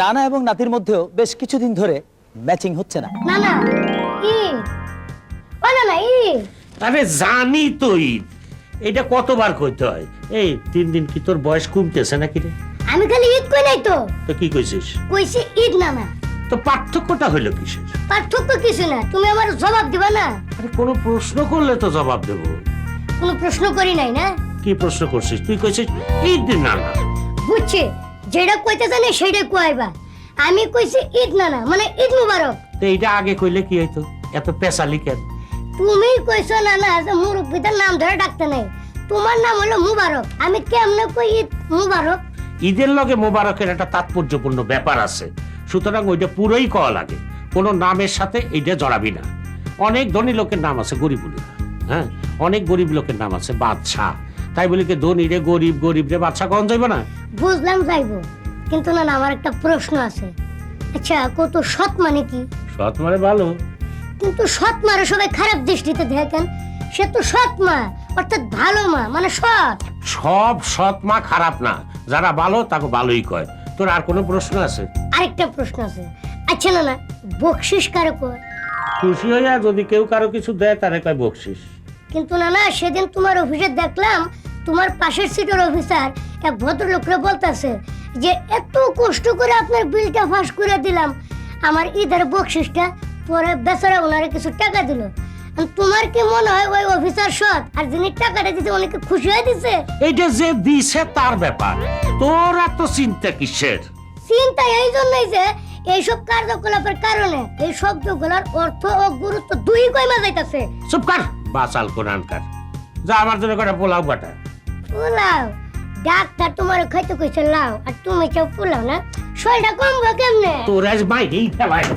নানা এবং নাতির মধ্যেও বেশ কিছুদিন ধরে ম্যাচিং হচ্ছে না। না না ঈদ। ও না না ঈদ। আরে জানি তো ঈদ। এটা কতবার কইতে হয়? এই তিন দিন কি তোর বয়স কমতেছে নাকি রে? আমি খালি ঈদ কই নাই তো। তো কি কইছিস? কইছি ঈদ না না তো পার্থক্যটা হইল কিসের? পার্থক্য কিছু না তুমি আমার জবাব দিবা না। আরে কোনো প্রশ্ন করলে তো জবাব দেবো। কোনো প্রশ্ন করি নাই না? কি প্রশ্ন করছিস? তুই কইছিস ঈদ না না বুঝছি। যেটা কইতে জানে সেটাই কইবা। আমি কইছি ঈদ না না মানে ঈদ মুবারক। তো এইটা আগে কইলে কি হইতো? এত পেশালি কেন? তুমি কইছো না না যে মুরব্বীদের নাম ধরে ডাকতে নাই। তোমার নাম হলো মুবারক। আমি কেমনে কই ঈদ মুবারক? ঈদের লগে মোবারকের একটা তাৎপর্যপূর্ণ ব্যাপার আছে। সুতরাং ওইটা পুরোই কওয়া লাগে। কোনো নামের সাথে এইটা জড়াবি না। অনেক ধনী লোকের নাম আছে গরিব বলি না। হ্যাঁ? অনেক গরিব লোকের নাম আছে বাদশাহ। তাই বলি কি ধনী রে গরিব গরিব রে বাদশাহ কখন যাইব না? বুঝলাম যাইবো কিন্তু না না আমার একটা প্রশ্ন আছে। আচ্ছা কত সৎ মানে কি? সৎ মানে ভালো। কিন্তু সৎ মারে সবাই খারাপ দৃষ্টিতে দেখেন। সে তো সৎ মা অর্থাৎ ভালো মা মানে সৎ। সব সৎ মা খারাপ না। যারা ভালো তাকে ভালোই কয়। তোর আর কোনো প্রশ্ন আছে? আরেকটা প্রশ্ন আছে। আচ্ছা না না বকশিস কারে কয়? খুশি হইয়া যদি কেউ কারও কিছু দেয় তারে কয় বকশিস। কিন্তু না না সেদিন তোমার অফিসে দেখলাম তোমার পাশের সিটের অফিসার এক ভদ্রলোকরে বলতেছে যে এত কষ্ট করে আপনার বিলটা ফাঁস করে দিলাম। আমার ঈদের বকশিসটা পরে বেচারা ওনারে কিছু টাকা দিল। তোমার কি মনে হয় ওই অফিসার সৎ? আর যিনি টাকাটা দিতে অনেকে খুশি হয়ে দিছে? এইটা যে দিছে তার ব্যাপার। তোর এত চিন্তা কিসের? চিন্তা এই জন্যই যে এইসব কার্যকলাপের কারণে এই শব্দগুলোর অর্থ ও গুরুত্ব দুই কইমা যাইতাছে। চুপ কর বাসাল কোরআনকার যা আমার জন্য কটা পোলাও কাটা পোলাও। ডাক্তার তোমার খাইতে কইছে লাও আর তুমি চাও পোলাও না? শরীরটা কমবো কেমনে? তোর আজ বাইরেই ফেলায়